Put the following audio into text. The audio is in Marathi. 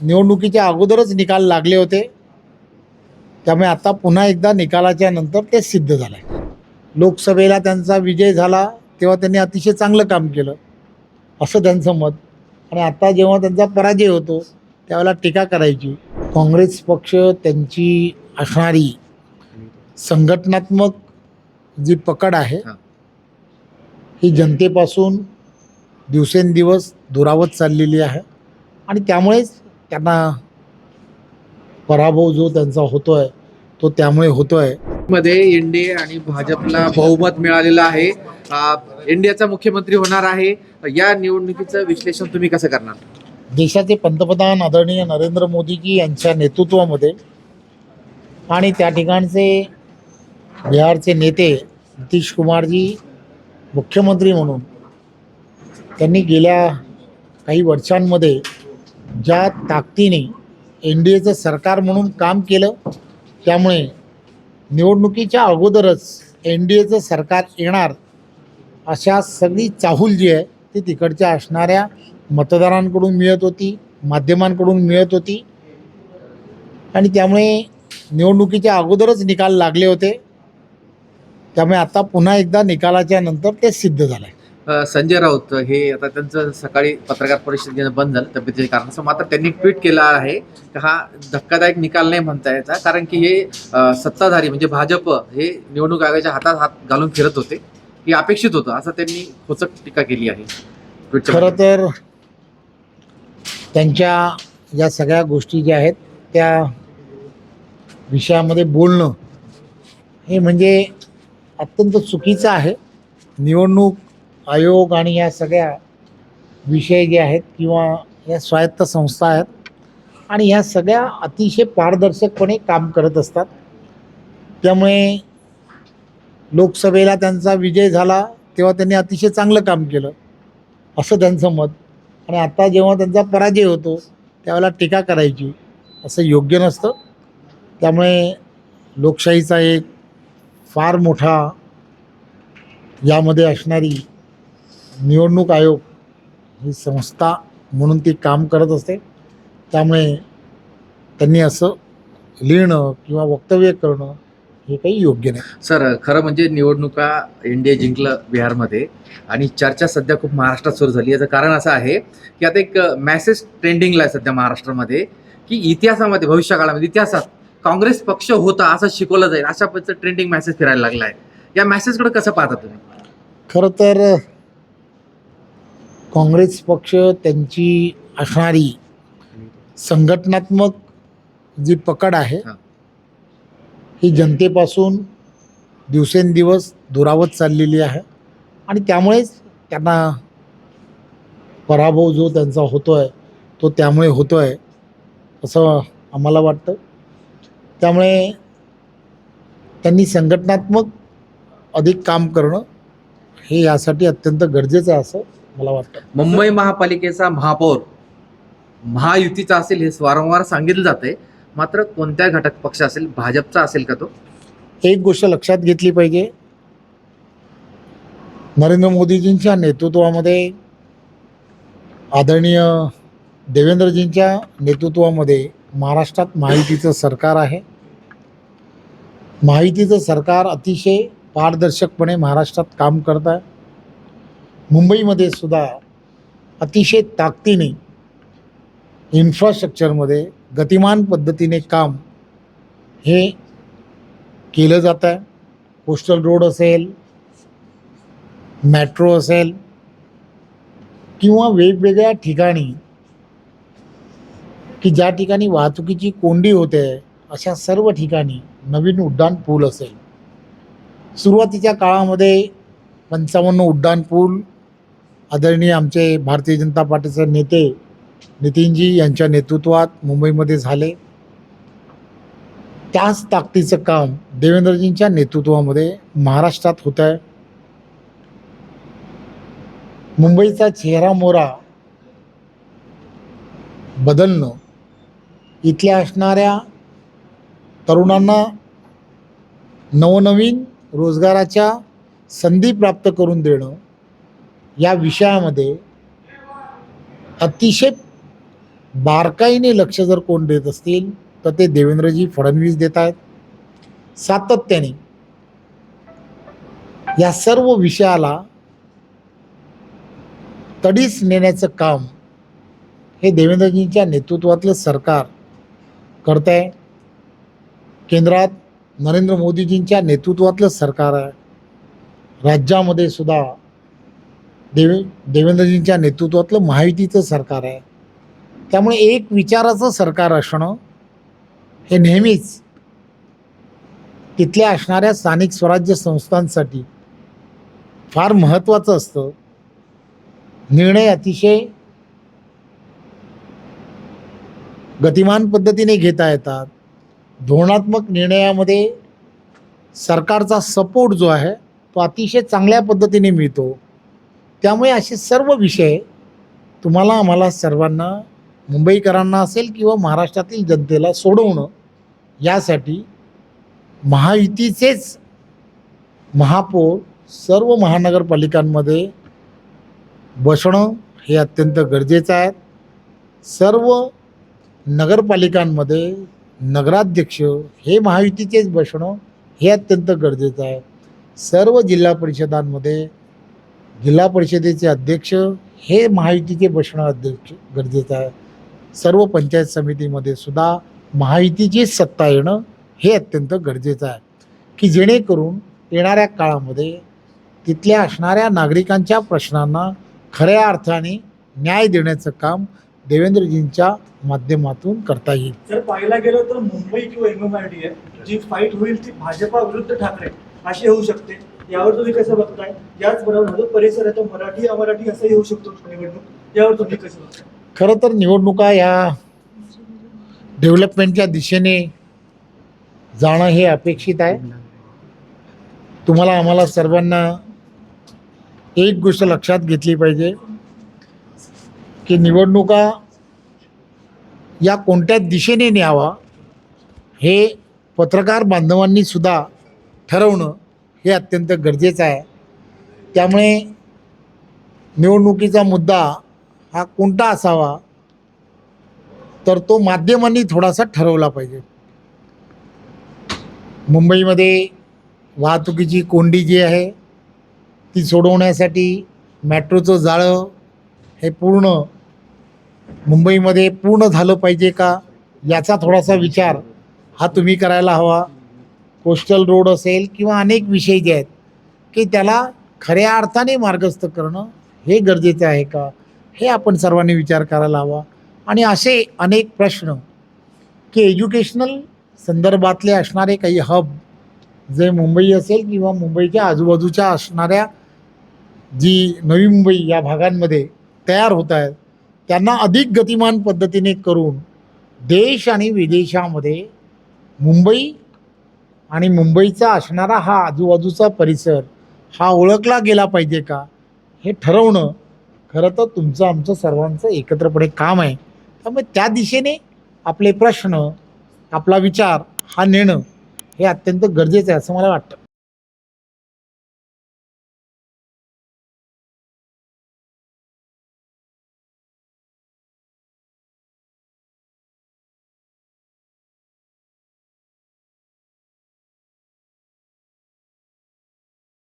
निवडणुकीच्या अगोदरच निकाल लागले होते. त्यामुळे आता पुन्हा एकदा निकालाच्या नंतर ते सिद्ध झालं आहे लोकसभेला त्यांचा विजय झाला तेव्हा त्यांनी अतिशय चांगलं काम केलं असं त्यांचं मत. आणि आता जेव्हा त्यांचा पराजय होतो त्यावेळेला टीका करायची. काँग्रेस पक्ष त्यांची असणारी संघटनात्मक जी पकड आहे हां. ही जनतेपासून दिवसेंदिवस दुरावत चाललेली आहे. आणि त्यामुळेच त्यांना पराभव जो त्यांचा होतो आहे तो त्यामुळे होतो आहे मध्ये एनडीए आणि भाजपला बहुमत मिळालेलं आहे. एनडीएचा मुख्यमंत्री होणार आहे. या निवडणुकीचं विश्लेषण तुम्ही कसं करणार? देशाचे पंतप्रधान आदरणीय नरेंद्र मोदीजी यांच्या नेतृत्वामध्ये आणि त्या ठिकाणचे बिहारचे नेते नितीश कुमारजी मुख्यमंत्री म्हणून त्यांनी गेल्या काही वर्षांमध्ये ज्या ताकदीने एन डी एचं सरकार म्हणून काम केलं त्यामुळे निवडणुकीच्या अगोदरच एन डी एचं सरकार येणार अशा सगळी चाहूल जी आहे ती तिकडच्या असणाऱ्या मतदारांकडून मिळत होती माध्यमांकडून मिळत होती. आणि त्यामुळे निवडणुकीच्या अगोदरच निकाल लागले होते. त्यामुळे आता पुन्हा एकदा निकालाच्या नंतर ते सिद्ध झालं आहे संजय राऊत हे आता त्यांचं सकाळी पत्रकार परिषद घेणं बंद झालं तब्येतीच्या कारणास्तव. मात्र त्यांनी ट्विट केलं आहे की हा धक्कादायक निकाल नाही म्हणता यायचा कारण की हे सत्ताधारी म्हणजे भाजप हे निवडणूक आयोगाच्या हातात हात घालून फिरत होते ही अपेक्षित होतं असं त्यांनी खोचक टीका केली आहे. खरं तर त्यांच्या या सगळ्या गोष्टी ज्या आहेत त्या विषयामध्ये बोलणं हे म्हणजे अत्यंत चुकीचं आहे. निवडणूक आयोग आणि या सगळ्या विषय जे आहेत किंवा या स्वायत्त संस्था आहेत आणि ह्या सगळ्या अतिशय पारदर्शकपणे काम करत असतात. त्यामुळे लोकसभेला त्यांचा विजय झाला तेव्हा त्यांनी अतिशय चांगलं काम केलं असं त्यांचं मत. आणि आता जेव्हा त्यांचा पराजय होतो त्यावेळेला टीका करायची असं योग्य नसतं. त्यामुळे लोकशाहीचा एक फार मोठा यामध्ये असणारी निवडणूक आयोग ही संस्था म्हणून ती काम करत असते. त्यामुळे त्यांनी असं लिहिणं किंवा वक्तव्य करणं हे काही योग्य नाही. सर खरं म्हणजे निवडणुका इंडिया जिंकलं बिहारमध्ये आणि चर्चा सध्या खूप महाराष्ट्रात सुरू झाली. याचं कारण असं आहे की आता एक मॅसेज ट्रेंडिंगला आहे सध्या महाराष्ट्रामध्ये की इतिहासामध्ये भविष्य काळामध्ये इतिहासात काँग्रेस पक्ष होता असं शिकवलं जाईल अशा पद्धतीचं ट्रेंडिंग मेसेज फिरायला लागला आहे या मेसेजकडे कसं पाहता तुम्ही? खरं तर काँग्रेस पक्ष त्यांची असणारी संघटनात्मक जी पकड आहे हां. जनतेपासून दिवसेंदिवस दुरावत चाललेली आहे आणि त्यामुळेच त्यांना पराभव जो त्यांचा होतो आहे तो त्यामुळे होतो आहे असं आम्हाला वाटतं त्यामुळे त्यांनी संघटनात्मक अधिक काम करणं हे यासाठी अत्यंत गरजेचं आहे असं मला वाटतं. मुंबई महापालिकेचा महापौर महायुतीचा असेल हे वारंवार सांगितलं जाते मात्र कोणत्या घटक पक्ष असेल भाजपचा असेल का तो? एक गोष्ट लक्षात घेतली पाहिजे. नरेंद्र मोदीजींच्या नेतृत्वामध्ये आदरणीय देवेंद्रजींच्या नेतृत्वामध्ये महाराष्ट्रात महायुतीचं सरकार आहे. महायुतीचं सरकार अतिशय पारदर्शकपणे महाराष्ट्रात काम करत आहे. मुंबईमध्ये सुद्धा अतिशय ताकदीने इन्फ्रास्ट्रक्चरमध्ये गतिमान पद्धतीने काम हे केलं जात आहे. कोस्टल रोड असेल मेट्रो असेल किंवा वेगवेगळ्या ठिकाणी की ज्या ठिकाणी वाहतुकीची कोंडी होते अशा सर्व ठिकाणी नवीन उड्डाण पूल असेल. सुरुवातीच्या काळामध्ये पंचावन्न उड्डाण पूल आदरणीय आमचे भारतीय जनता पार्टीचे नेते नितीनजी यांच्या नेतृत्वात मुंबईमध्ये झाले. त्याच ताकदीचं काम देवेंद्रजींच्या नेतृत्वामध्ये महाराष्ट्रात होत आहे मुंबईचा चेहरा मोरा बदलणं इथल्या असणाऱ्या तरुणांना नवनवीन रोजगाराच्या संधी प्राप्त करून देणं, या विषयामध्ये अतिशय बारकाईने लक्ष जर कोण देत असतील तर ते देवेंद्रजी फडणवीस देत आहेत. सातत्याने या सर्व विषयाला तडीस नेण्याचं काम हे देवेंद्रजींच्या नेतृत्वातलं सरकार करत आहे केंद्रात नरेंद्र मोदीजींच्या नेतृत्वातलं सरकार आहे. राज्यामध्ये सुद्धा देवे देवेंद्रजींच्या नेतृत्वातलं महायुतीचं सरकार आहे. त्यामुळे एक विचाराचं सरकार असणं हे नेहमीच तिथल्या असणाऱ्या स्थानिक स्वराज्य संस्थांसाठी फार महत्त्वाचं असतं. निर्णय अतिशय गतिमान पद्धतीने घेता येतात. धोरणात्मक निर्णयामध्ये सरकारचा सपोर्ट जो आहे तो अतिशय चांगल्या पद्धतीने मिळतो. त्यामुळे असे सर्व विषय तुम्हाला आम्हाला सर्वांना मुंबईकरांना असेल किंवा महाराष्ट्रातील जनतेला सोडवणं यासाठी महायुतीचेच महापौर सर्व महानगरपालिकांमध्ये बसणं हे अत्यंत गरजेचं आहे. सर्व नगरपालिकांमध्ये नगराध्यक्ष हे महायुतीचेच बसणं हे अत्यंत गरजेचं आहे. सर्व जिल्हा परिषदांमध्ये जिल्हा परिषदेचे अध्यक्ष हे महायुतीचे बसणं अध्यक्ष गरजेचं आहे. सर्व पंचायत समितीमध्ये सुद्धा महायुतीची सत्ता येणं हे अत्यंत गरजेचं आहे. की जेणेकरून येणाऱ्या काळामध्ये तिथल्या असणाऱ्या नागरिकांच्या प्रश्नांना खऱ्या अर्थाने न्याय देण्याचं काम देवेंद्रजींच्या माध्यमातून करता येईल. जर पाहायला गेलं तर मुंबई किंवा एमएमआरडी जी फाईट होईल ती भाजपा विरुद्ध ठाकरे अशी होऊ शकते. यावर तुम्ही कसं बघताय? याचबरोबर जो परिसर आहे तो मराठी अमराठी असंही होऊ शकतो निवडणूक. यावर तुम्ही कसं बघताय? खरं तर निवडणुका या डेव्हलपमेंटच्या दिशेने जाणं हे अपेक्षित आहे. तुम्हाला आम्हाला सर्वांना एक गोष्ट लक्षात घेतली पाहिजे की निवडणुका या कोणत्या दिशेने न्यावा हे पत्रकार बांधवांनी सुद्धा ठरवणं हे अत्यंत गरजेचं आहे. त्यामुळे निवडणुकीचा मुद्दा हा कोणता असावा तर तो माध्यमांनी थोडासा ठरवला पाहिजे. मुंबईमध्ये वाहतुकीची कोंडी जी आहे ती सोडवण्यासाठी मेट्रोचं जाळं हे पूर्ण मुंबईमध्ये पूर्ण झालं पाहिजे का याचा थोडासा विचार हा तुम्ही करायला हवा. कोस्टल रोड असेल किंवा अनेक विषय जे आहेत की त्याला खऱ्या अर्थाने मार्गस्थ करणं हे गरजेचं आहे का? हे आपण सर्वांनी विचार करायला हवा. आणि असे अनेक प्रश्न की एज्युकेशनल संदर्भातले असणारे काही हब जे मुंबई असेल किंवा मुंबईच्या आजूबाजूच्या असणाऱ्या जी नवी मुंबई या भागांमध्ये तयार होत आहेत त्यांना अधिक गतिमान पद्धतीने करून देश आणि विदेशामध्ये मुंबई आणि मुंबईचा असणारा हा आजूबाजूचा परिसर हा ओळखला गेला पाहिजे का? हे ठरवणं खरं तर तुमचं आमचं सर्वांचं एकत्रपणे काम आहे. त्यामुळे त्या दिशेने आपले प्रश्न आपला विचार हा नेणं हे अत्यंत गरजेचं आहे असं मला वाटतं.